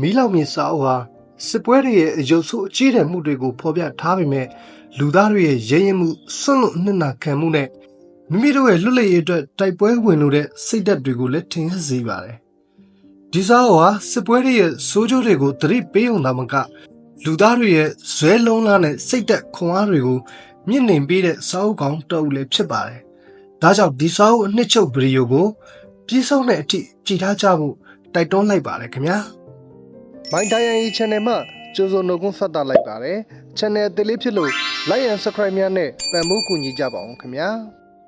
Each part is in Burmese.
မီးလောင်မြင်စာအုပ်ဟာစစ်ပွဲတွေရဲ့အယုတ်ဆိုးအကြီးတဲ့မှုတွေကိုဖော်ပြထားပေမဲ့လူသားတွေရဲ့ရဲရင်မှုဆွန့်လွတ်အနှစ်နာခံမှုနဲ့မိမိတို့ရဲ့လွတ်လပ်ရေးအတွက်တိုက်ပွဲဝင်လို့တဲ့စိတ်ဓာတ်တွေကိုလည်းထင်ဟပ်စေပါတယ်။ဒီစာအုပ်ဟာစစ်ပွဲတွေရဲ့ဆိုးကျိုးတွေကိုသတိပေးုံသာမကလူသားတွေရဲ့ဇွဲလုံးလားနဲ့စိတ်သက်ခွန်အားတွေကိုမြင့်တင်ပေးတဲ့စာအုပ်ကောင်းတစ်အုပ်လည်းဖြစ်ပါတယ်။ဒါကြောင့်ဒီစာအုပ်အနှစ်ချုပ်ဗီဒီယိုကိုပြီးဆုံးတဲ့အထိကြည့်ထားကြဖို့တိုက်တွန်းလိုက်ပါတယ်ခင်ဗျာ။ My Diary Channel မှာကြိုးစုံနှုတ်ခွန်းဆက်တာလိုက်ပါတယ်။ Channel အသေးလေးဖြစ်လို့ Like and Subscribe များနဲ့ပံ့ပိုးကူညီကြပါအောင်ခင်ဗျာ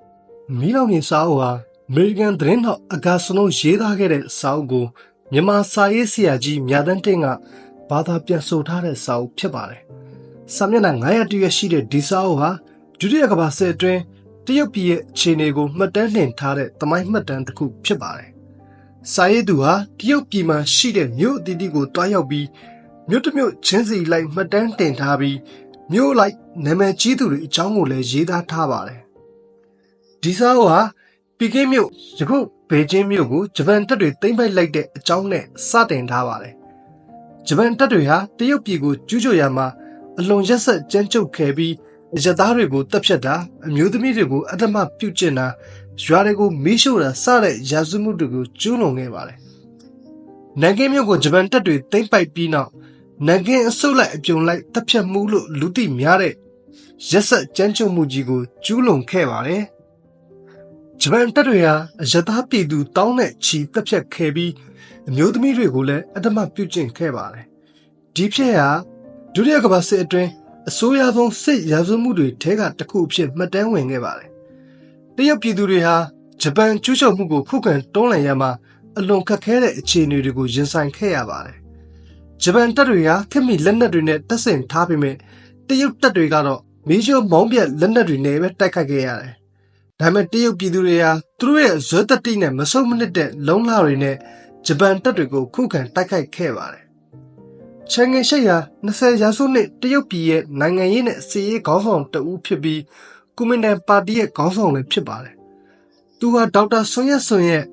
။မီးလောင်မြင်စာအုပ်ဟာ American သတင်းတော်အကာစလုံးရေးသားခဲ့တဲ့စာအုပ်ကိုမြန်မာစာရေးဆရာကြီးမြတ်တန်းတင့်ကဘာသာပြန်ဆိုထားတဲ့စာအုပ်ဖြစ်ပါတယ်။စာမျက်နှာ900တရွက်ရှိတဲ့ဒီစာအုပ်ဟာဒုတိယကမ္ဘာစစ်အတွင်းတရုတ်ပြည်ရဲ့အခြေအနေကိုမှတ်တမ်းတင်ထားတဲ့သမိုင်းမှတ်တမ်းတစ်ခုဖြစ်ပါတယ်။ စာရေးသူဟာတရုတ်ပြည်မှာရှိတဲ့မြို့အသီးသီးကိုတွားရောက်ပြီးမြို့တစ်မြို့ချင်းစီလိုက်မှတ်တမ်းတင်ထားပြီးမြို့လိုက်နာမည်ကြီးသူတွေအကြောင်းကိုလည်းရေးသားထားပါတယ်။ဒီစာအုပ်ဟာပီကင်းမြို့ယခုဘေကျင်းမြို့ကိုဂျပန်တပ်တွေသိမ်းပိုက်လိုက်တဲ့အကြောင်းနဲ့စတင်ထားပါတယ်။ဂျပန်တပ်တွေဟာတရုတ်ပြည်ကိုကျူးကျော်ရမှာအလွန်ရက်ဆက်ကြမ်းကြုတ်ခဲ့ပြီးအရသားတွေကိုတပ်ဖြတ်တာအမျိုးသမီးတွေကိုအဓမ္မပြုကျင့်တာ ရွာတွေကိုမီးရှို့တာစတဲ့ရာဇဝမှုတွေကိုကျူးလွန်ခဲ့ပါတယ်။နန်ကင်းမြို့ကိုဂျပန်တပ်တွေသိမ်းပိုက်ပြီးနောက်နန်ကင်းအစုပ်လိုက်အပြုံလိုက်တပ်ဖြတ်မှုလို့လူသိများတဲ့ရက်ဆက်ကြမ်းကြုတ်မှုကြီးကိုကျူးလွန်ခဲ့ပါတယ်။ဂျပန်တပ်တွေဟာအရသားပြည်သူတောင်းတဲ့ချီတပ်ဖြတ်ခဲ့ပြီးအမျိုးသမီးတွေကိုလည်းအဓမ္မပြုကျင့်ခဲ့ပါတယ်။ဒီဖြစ်ဟာဒုတိယကမ္ဘာစစ်အတွင်းအဆိုးရဆုံးစစ်ရာဇဝမှုတွေထဲကတစ်ခုအဖြစ်မှတ်တမ်းဝင်ခဲ့ပါတယ်။ တရုတ်ပြည်သူတွေဟာဂျပန်ကျူးကျော်မှုကိုခုခံတွန်းလှန်ရမှာအလွန်ခက်ခဲတဲ့အခြေအနေတွေကိုရင်ဆိုင်ခဲ့ရပါတယ်။ဂျပန်တပ်တွေဟာခက်မီလက်နက်တွေနဲ့တပ်ဆင်ထားပေမဲ့တရုတ်တပ်တွေကတော့မီးရှို့မောင်းပြက်လက်နက်တွေနဲ့ပဲတိုက်ခိုက်ခဲ့ရတယ်။ဒါပေမဲ့တရုတ်ပြည်သူတွေဟာသူတို့ရဲ့ဇွဲတတိနဲ့မဆုတ်မနစ်တဲ့လုံလှတွေနဲ့ဂျပန်တပ်တွေကိုခုခံတိုက်ခိုက်ခဲ့ပါတယ်။ချန်ငင်ရှိတ်ဟာ20ရာစုနှစ်တရုတ်ပြည်ရဲ့နိုင်ငံရေးနဲ့စီးရေးခေါင်းဆောင်တဦးဖြစ်ပြီး ကွန်မြူနတီပါတီရဲ့ခေါင်းဆောင်လည်းဖြစ်ပါတယ်။သူဟာဒေါက်တာဆွန်ရက်ဆွန်ရဲ့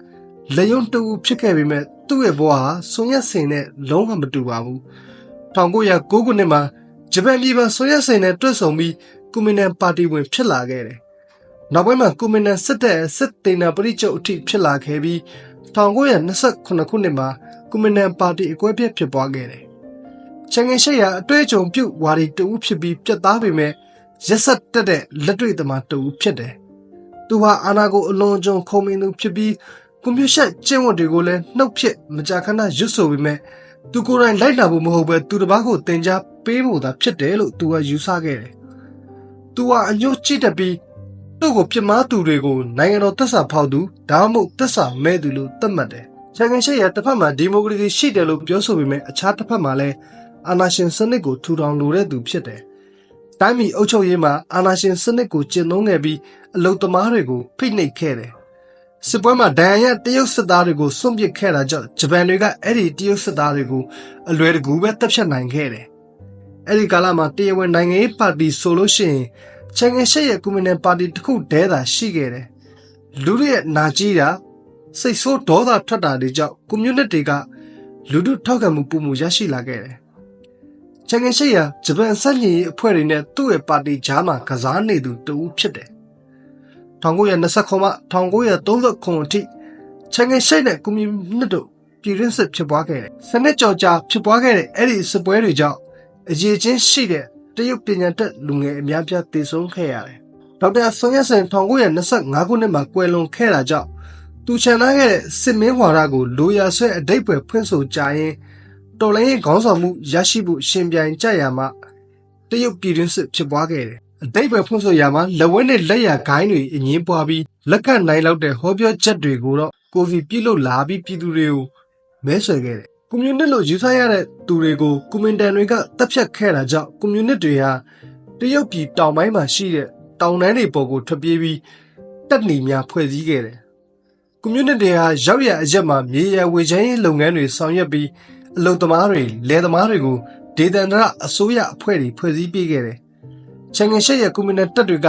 လက်ယုံတဦးဖြစ်ခဲ့ပေမဲ့သူ့ရဲ့ဘဝဟာဆွန်ရက်စင်နဲ့လုံးဝမတူပါဘူး။1909ခုနှစ်မှာဂျပန်ပြည်မှာဆွန်ရက်စင်နဲ့တွေ့ဆုံပြီးကွန်မြူနတီပါတီဝင်ဖြစ်လာခဲ့တယ်။နောက်ပိုင်းမှာကွန်မြူနတီစစ်တပ်စစ်တေနာပရိချုပ်အထိဖြစ်လာခဲ့ပြီး1929ခုနှစ်မှာကွန်မြူနတီပါတီအကွဲပြဲဖြစ်ပွားခဲ့တယ်။ချန်ငင်ရှိတ်ဟာအတွေ့အကြုံပြုဝါဒီတဦးဖြစ်ပြီးပြတ်သားပေမဲ့ ရက်ဆက်တက်တဲ့လက်တွေ့သမားတဦးဖြစ်တယ်။သူဟာအာနာကိုအလွန်အကျွံခုံမင်းသူဖြစ်ပြီးကွန်ပျူတာကျင့်ဝတ်တွေကိုလည်းနှုတ်ဖြစ်မကြာခဏရွတ်ဆိုပေမဲ့သူကိုယ်တိုင်လိုက်နာဖို့မဟုတ်ပဲသူတစ်ပါးကိုတင် जा ပေးဖို့သာဖြစ်တယ်လို့သူကယူဆခဲ့တယ်။သူဟာအညှို့ကြည့်တတ်ပြီးသူ့ကိုပြစ်မှားသူတွေကိုနိုင်ငံတော်သက်စာဖောက်သူဒါမှမဟုတ်သက်စာမဲ့သူလို့သတ်မှတ်တယ်။ချန်ကန်ရှိရဲ့တစ်ဖက်မှာဒီမိုကရေစီရှိတယ်လို့ပြောဆိုပေမဲ့အခြားတစ်ဖက်မှာလည်းအာဏာရှင်စနစ်ကိုထူထောင်လိုတဲ့သူဖြစ်တယ်။ တိုင်းပြည်အုပ်ချုပ်ရေးမှာအာဏာရှင်စနစ်ကိုကျင့်သုံးခဲ့ပြီးအလုသမားတွေကိုဖိနှိပ်ခဲ့တယ်။စစ်ပွဲမှာဒဏ်ရာရတရုတ်စစ်သားတွေကိုစွန့်ပစ်ခဲ့တာကြောင့်ဂျပန်တွေကအဲ့ဒီတရုတ်စစ်သားတွေကိုအလွယ်တကူပဲတပ်ဖြတ်နိုင်ခဲ့တယ်။အဲ့ဒီကာလမှာတရားဝင်နိုင်ငံရေးပါတီဆိုလို့ရှိရင်ချန်ငယ်ရှက်ရဲ့ကွန်မြူနတီပါတီတစ်ခုတည်းသာရှိခဲ့တယ်။လူတွေရဲ့နာကြီးတာစိတ်ဆိုးဒေါသထွက်တာတွေကြောင့်ကွန်မြူနတီကလူတို့ထောက်ခံမှုပုံမှုရရှိလာခဲ့တယ်။ ချန်ငယ်ရှက်ရဂျပန်စက်ညင်ရေးအဖွဲ့တွေနဲ့သူ့ရဲ့ပါတီကြားမှာကစားနေသူတူဖြစ်တယ်။1929မှ1939အထိချန်ငယ်ရှက်နဲ့ကွန်မြူနတီတို့ပြည်ရင်းစစ်ဖြစ်ပွားခဲ့တယ်။စနစ်ကြော်ကြာဖြစ်ပွားခဲ့တဲ့အဲ့ဒီစစ်ပွဲတွေကြောင့်အရေးချင်းရှိတဲ့တရုတ်ပညာတတ်လူငယ်အများပြားတည်ဆုံးခဲ့ရတယ်။ဒေါက်တာဆွန်ရက်စင်1925ခုနှစ်မှာကွယ်လွန်ခဲ့တာကြောင့်သူချန်ထားခဲ့တဲ့စစ်မင်းဝါဒကိုလိုရာဆွဲအတိတ်ပဲဖွင့်ဆိုကြရင် တော်လိုင်းရဲ့ခေါင်းဆောင်မှုရရှိဖို့ရှင်ပြိုင်ကြရမှာတရုတ်ပြည်တွင်းစစ်ဖြစ်ပွားခဲ့တယ်။အတိတ်ပဲဖွင့်ဆိုရမှာလက်ဝဲနဲ့လက်ရဂိုင်းတွေအငင်းပွားပြီးလက်ခံနိုင်လောက်တဲ့ဟောပြောချက်တွေကိုတော့ကိုဗီပြုတ်လို့လာပြီးပြည်သူတွေကိုမဲဆွယ်ခဲ့တယ်ကွန်မြူနစ်လို့ယူဆရတဲ့သူတွေကိုကွန်မန်တန်တွေကတပ်ဖြတ်ခဲ့တာကြောင့်ကွန်မြူနစ်တွေဟာတရုတ်ပြည်တောင်ပိုင်းမှာရှိတဲ့တောင်တန်းတွေပေါ်ကိုထွက်ပြေးပြီးတပ်နေများဖွဲ့စည်းခဲ့တယ်။ကွန်မြူနစ်တွေဟာရောက်ရအရက်မှာမြေရဝေချမ်းရေးလုပ်ငန်းတွေဆောင်ရွက်ပြီး အလုံသမားတွေလယ်သမားတွေကိုဒေသန္တရအစိုးရအဖွဲ့တွေဖွဲ့စည်းပေးခဲ့တယ်။ချန်ငင်ရှက်ရဲ့ကွန်မြူနစ်တပ်တွေက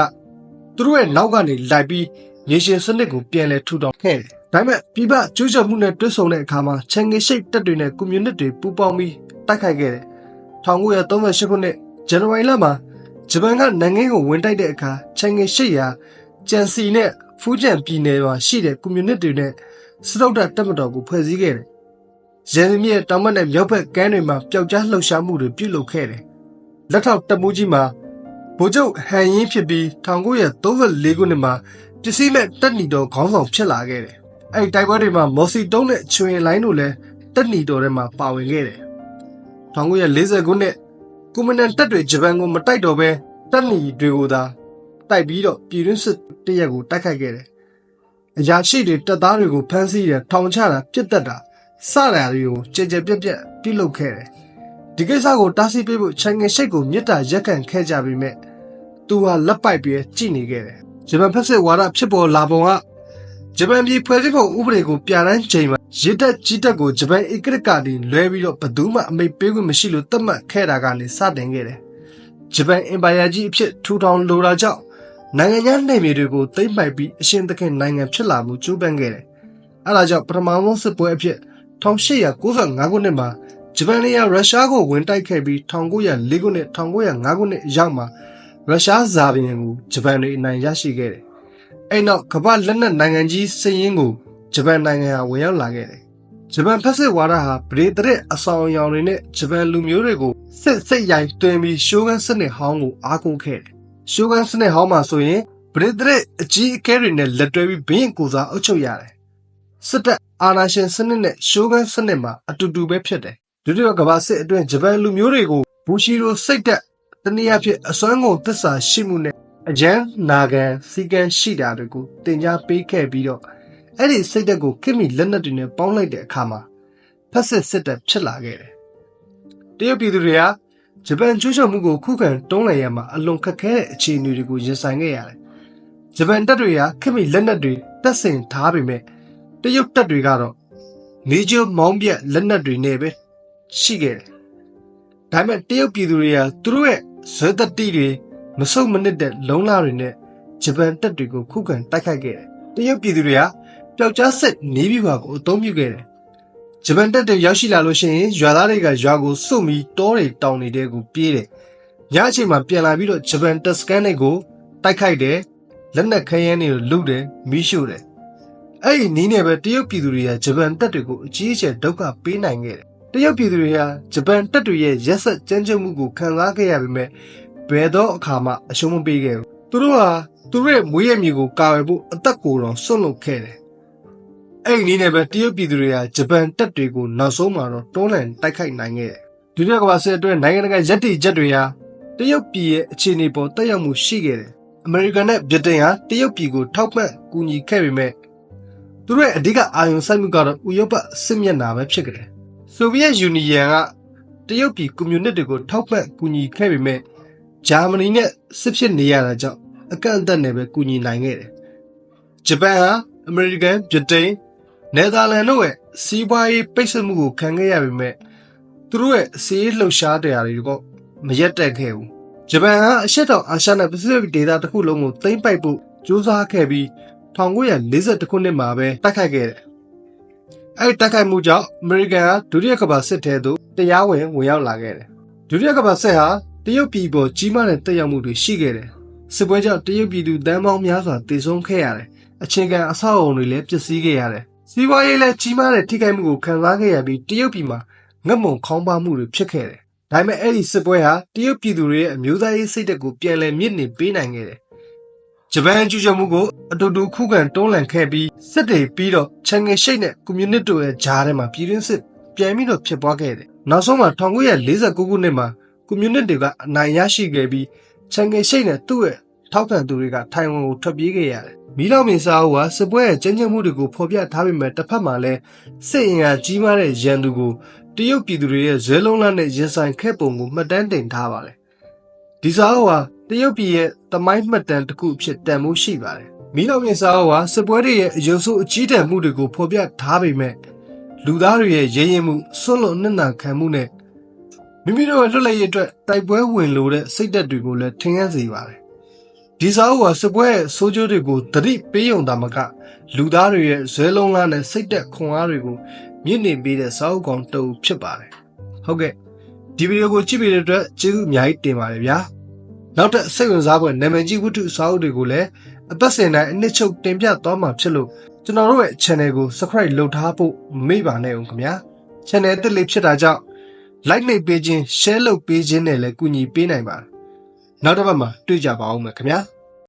သူတို့ရဲ့နောက်ကနေလိုက်ပြီးမြေရှင်စနစ်ကိုပြန်လည်ထူထောင်ခဲ့တယ်။ဒါဒါပေမဲ့ပြည်ပကျူးကျော်မှုနဲ့တွဲဆုံတဲ့အခါမှာချန်ငေရှိတ်တပ်တွေနဲ့ကွန်မြူနစ်တွေပူးပေါင်းပြီးတိုက်ခိုက်ခဲ့တယ်1938ခုနှစ်ဇန်နဝါရီလမှာဂျပန်ကနိုင်ငံကိုဝင်တိုက်တဲ့အခါချန်ငေရှိတ်ရာကျန်စီနဲ့ဖူးဂျန်ပြည်နယ်မှာရှိတဲ့ကွန်မြူနစ်တွေနဲ့စတုတ်တတပ်မတော်ကိုဖွဲ့စည်းခဲ့တယ် ရန်စီမြစ်တောင်ဘက်နဲ့မြောက်ဘက်ကမ်းတွေမှာပျောက်ကြားလှုပ်ရှားမှုတွေပြုလုပ်ခဲ့တယ်လက်ထောက်တပ်မှုကြီးမှာဗိုလ်ချုပ်ဟန်ရင်ဖြစ်ပြီး1934ခုနှစ်မှာပစ္စည်းမဲ့တက်နီတော်ခေါင်းဆောင်ဖြစ်လာခဲ့တယ်။အဲဒီတိုက်ပွဲတွေမှာမော်စီတုံးနဲ့ချွေလိုင်းတို့လည်းတက်နီတော်ထဲမှာပါဝင်ခဲ့တယ်။1940ခုနှစ်ကွန်မြူနစ်တပ်တွေဂျပန်ကိုမတိုက်တော့ဘဲတက်နီတွေကိုသာတိုက်ပြီးတော့ပြည်တွင်းစစ်တရက်ကိုတိုက်ခိုက်ခဲ့တယ်။အရာရှိတွေတပ်သားတွေကိုဖမ်းဆီးရထောင်ချတာပြစ်တက်တာ စတာတွေကိုကြကြပြက်ပြက်ပြုလုပ်ခဲ့တယ်။ဒီကိစ္စကိုတားဆီးပေးဖို့ချိုင်ငယ်ရှိတ်ကိုမြစ်တာရက်ကန်ခဲ့ကြပေမဲ့သူဟာလက်ပိုက်ပြီးကြည်နေခဲ့တယ်။ဂျပန်ဖက်စစ်ဝါဒဖြစ်ပေါ်လာပုံကဂျပန်ပြည်ဖွဲ့စည်းပုံဥပဒေကိုပြဋ္ဌာန်းချိန်မှာရစ်တက်ကြီးတက်ကိုဂျပန်ဧကရကတီလွဲပြီးတော့ဘယ်သူမှအမိတ်ပေးခွင့်မရှိလို့သတ်မှတ်ခဲ့တာကနေစတင်ခဲ့တယ်။ဂျပန်အင်ပါယာကြီးအဖြစ်ထူထောင်လိုတာကြောင့်နိုင်ငံခြားနယ်မြေတွေကိုသိမ်းပိုက်ပြီးအရှင်သခင်နိုင်ငံဖြစ်လာမှုကြိုးပမ်းခဲ့တယ်။အဲဒါကြောင့်ပထမဆုံးစစ်ပွဲအဖြစ် 1895ခုနှစ်မှာဂျပန်နေရရုရှားကိုဝင်တိုက်ခဲ့ပြီး1904ခုနှစ်1905ခုနှစ်အရောက်မှာရုရှားဇာဘင်ကိုဂျပန်တွေအနိုင်ရရှိခဲ့တယ်။အဲ့နောက်ကမ္ဘာလက်နက်နိုင်ငံကြီးစည်ရင်းကိုဂျပန်နိုင်ငံဟာဝင်ရောက်လာခဲ့တယ်။ဂျပန်ဖက်စစ်ဝါဒဟာဗြိတိန်အဆောင်အယောင်တွေနဲ့ဂျပန်လူမျိုးတွေကိုစစ်စိတ်ရိုက်တွင်ပြီးရှိုးကန်စနစ်ဟောင်းကိုအားကိုးခဲ့တယ်။ရှိုးကန်စနစ်ဟောင်းမှာဆိုရင်ဗြိတိန်အကြီးအကဲတွေနဲ့လက်တွဲပြီးဘင်းကိုစားအုပ်ချုပ်ရတယ်။စစ်တပ် အာဏာရှင်စနစ်နဲ့ရှိုးကန်စနစ်မှာအတူတူပဲဖြစ်တယ်။ဒုတိယကမ္ဘာစစ်အတွင်းဂျပန်လူမျိုးတွေကိုဘူရှီရိုစိတ်သက်တနည်းအားဖြင့်အစွမ်းကုန်သစ္စာရှိမှုနဲ့အကျန်းနာခံစီကံရှိတာတွေကိုတင် जा ပေးခဲ့ပြီးတော့အဲ့ဒီစိတ်သက်ကိုခိမိလက်နက်တွေနဲ့ပေါင်းလိုက်တဲ့အခါမှာဖက်စစ်စစ်တပ်ဖြစ်လာခဲ့တယ်။တရုတ်ပြည်သူတွေကဂျပန်ကျူးကျော်မှုကိုခုခံတွန်းလှန်ရမှာအလွန်ခက်ခဲတဲ့အခြေအနေတွေကိုရင်ဆိုင်ခဲ့ရတယ်။ဂျပန်တပ်တွေကခိမိလက်နက်တွေတပ်ဆင်ထားပေမဲ့ တရုတ်တပ်တွေကတော့မေဂျောမောင်းပြက်လက်နက်တွေနဲ့ပဲရှိခဲ့တယ်။ဒါပေမဲ့တရုတ်ပြည်သူတွေကသူတို့ရဲ့ဇွဲတတိတွေမဆုတ်မနစ်တဲ့လုံလာတွေနဲ့ဂျပန်တပ်တွေကိုခုခံတိုက်ခိုက်ခဲ့တယ်။တရုတ်ပြည်သူတွေကပျောက်ကြားစစ်နေပြည်တော်ကိုအသုံးပြုခဲ့တယ်။ဂျပန်တပ်တွေရောက်ရှိလာလို့ရှိရင်ရွာသားတွေကရွာကိုစုပြီးတောတွေတောင်နေတဲ့ကိုပြေးတယ်။ညအချိန်မှာပြန်လာပြီးတော့ဂျပန်တပ်စကန်တွေကိုတိုက်ခိုက်တယ်။လက်နက်ခဲယမ်းတွေကိုလုတယ်မိရှို့တယ်။ အဲ့ဒီနီးနဲ့ပဲတရုတ်ပြည်သူတွေကဂျပန်တပ်တွေကိုအကြီးအကျယ်ဒုက္ခပေးနိုင်ခဲ့တယ်။တရုတ်ပြည်သူတွေဟာဂျပန်တပ်တွေရဲ့ရက်ဆက်ကြမ်းကြုတ်မှုကိုခံစားခဲ့ရပေမဲ့ဘယ်တော့အခါမှအရှုံးမပေးခဲ့ဘူး။သူတို့ဟာသူတို့ရဲ့မွေးရမြေကိုကာဝယ်ဖို့အသက်ကိုယ်တော်စွန့်လွတ်ခဲ့တယ်။အဲ့ဒီနည်းနဲ့ပဲတရုတ်ပြည်သူတွေကဂျပန်တပ်တွေကိုနောက်ဆုံးမှာတော့တွန်းလှန်တိုက်ခိုက်နိုင်ခဲ့တယ်။ဒုတိယကမ္ဘာစစ်အတွင်းနိုင်ငံတကာရည်တည်ချက်တွေဟာတရုတ်ပြည်ရဲ့အခြေအနေပေါ်တက်ရောက်မှုရှိခဲ့တယ်။အမေရိကန်နဲ့ဗြိတိန်ဟာတရုတ်ပြည်ကိုထောက်ပံ့ကူညီခဲ့ပေမဲ့ သူတို့ရဲ့အဓိကအာရုံစိုက်မှုကတော့ဥရောပစစ်မျက်နှာပဲဖြစ်ခဲ့တယ်။ဆိုဗီယက်ယူနီယံကတရုတ်ပြည်ကွန်မြူနစ်တွေကိုထောက်ပံ့ကူညီခဲ့ပေမဲ့ဂျာမနီနဲ့စစ်ဖြစ်နေရတာကြောင့်အကန့်အသတ်နဲ့ပဲကူညီနိုင်ခဲ့တယ်။ဂျပန်ဟာအမေရိကန်ဗြိတိန်နယ်သာလန်တို့ရဲ့စီးပွားရေးပိတ်ဆို့မှုကိုခံခဲ့ရပေမဲ့သူတို့ရဲ့စီးရေးလှုပ်ရှားတရားတွေကမရက်တက်ခဲ့ဘူး။ဂျပန်ဟာအရှေ့တောင်အာရှနဲ့ပစိဖိတ်ဒေသတစ်ခုလုံးကိုသိမ်းပိုက်ဖို့ကြိုးစားခဲ့ပြီး 1942ခုနှစ်မှာပဲတိုက်ခိုက်ခဲ့တယ်။အဲဒီတိုက်ခိုက်မှုကြောင့်အမေရိကန်ဟာဒုတိယကမ္ဘာစစ်ထဲသို့တရားဝင်ဝင်ရောက်လာခဲ့တယ်။ဒုတိယကမ္ဘာစစ်ဟာတရုတ်ပြည်ပေါ်ကြီးမားတဲ့တက်ရောက်မှုတွေရှိခဲ့တယ်။စစ်ပွဲကြောင့်တရုတ်ပြည်သူတန်းပေါင်းများစွာတေဆုံးခဲ့ရတယ်။အခြေခံအဆောက်အအုံတွေလည်းပျက်စီးခဲ့ရတယ်။စီးပွားရေးလည်းကြီးမားတဲ့ထိခိုက်မှုကိုခံစားခဲ့ရပြီးတရုတ်ပြည်မှာငတ်မုံခေါင်းပါမှုတွေဖြစ်ခဲ့တယ်။ဒါပေမဲ့အဲ့ဒီစစ်ပွဲဟာတရုတ်ပြည်သူတွေရဲ့အမျိုးသားရေးစိတ်ဓာတ်ကိုပြန်လည်မြင့်နေပေးနိုင်ခဲ့တယ်။ ဂျပန်ကျူးကျော်မှုကိုအတူတူခုခံတွန်းလှန်ခဲ့ပြီးစစ်တွေပြီးတော့ချန်ငယ်ရှိတ်နဲ့ကွန်မြူနစ်တို့ရဲ့ဂျားထဲမှာပြည်တွင်းစစ်ပြန်ပြီးတော့ဖြစ်ပွားခဲ့တယ်။နောက်ဆုံးမှာ1949ခုနှစ်မှာကွန်မြူနစ်တွေကအနိုင်ရရှိခဲ့ပြီးချန်ငယ်ရှိတ်နဲ့သူ့ရဲ့ထောက်ခံသူတွေကထိုင်ဝမ်ကိုထွက်ပြေးခဲ့ရတယ်။မီးလောင်မင်စာအုပ်ကစစ်ပွဲရဲ့ကျဉ်းကျဉ်းမှုတွေကိုဖော်ပြထားပေမဲ့တစ်ဖက်မှာလည်းစစ်အင်အားကြီးမားတဲ့ရန်သူကိုတရုတ်ပြည်သူတွေရဲ့ဇဲလုံးလနဲ့ရင်ဆိုင်ခဲ့ပုံကိုမှတ်တမ်းတင်ထားပါတယ်။ဒီစာအုပ်ဟာ တရုတ်ပြည်ရဲ့တမိုင်းမှတ်တမ်းတစ်ခုအဖြစ်တန်ဖိုးရှိပါတယ်။မီးလောင်မင်စာအုပ်ဟာစစ်ပွဲတွေရဲ့အယုံစိုးအကြီးတန်းမှုတွေကိုဖော်ပြထားပေမဲ့လူသားတွေရဲ့ရဲရင်မှုဆွန့်လွတ်အနစ်နာခံမှုနဲ့မိမိတို့ရဲ့လွတ်လပ်ရေးအတွက်တိုက်ပွဲဝင်လိုတဲ့စိတ်ဓာတ်တွေကိုလည်းထင်ဟပ်စေပါတယ်ဒီစာအုပ်ဟာစစ်ပွဲရဲ့ဆိုးကျိုးတွေကိုသတိပေးုံသာမကလူသားတွေရဲ့ဇွဲလုံးကားနဲ့စိတ်သက်ခွန်အားတွေကိုမြင့်နေပေးတဲ့စာအုပ်ကောင်တစ်အုပ်ဖြစ်ပါတယ်ဟုတ်ကဲ့ဒီဗီဒီယိုကိုကြည့်ပြီးတဲ့အတွက်ကျေးဇူးအများကြီးတင်ပါတယ်ဗျာ နောက်ထပ်စိတ်ဝင်စားဖွယ်နာမည်ကြီးဝတ္ထုစာအုပ်တွေကိုလည်းအသက်စဉ်တိုင်းအနှစ်ချုပ်တင်ပြသွားမှာဖြစ်လို့ကျွန်တော်တို့ရဲ့ channel ကို subscribe လုပ်ထားဖို့မမေ့ပါနဲ့ဦးခင်ဗျာ channel အသစ်လေးဖြစ်တာကြောင့် like နှိပ်ပေးခြင်း share လုပ်ပေးခြင်းနဲ့လည်းကူညီပေးနိုင်ပါတယ်နောက်တစ်ပတ်မှာတွေ့ကြပါအောင်မယ်ခင်ဗျာ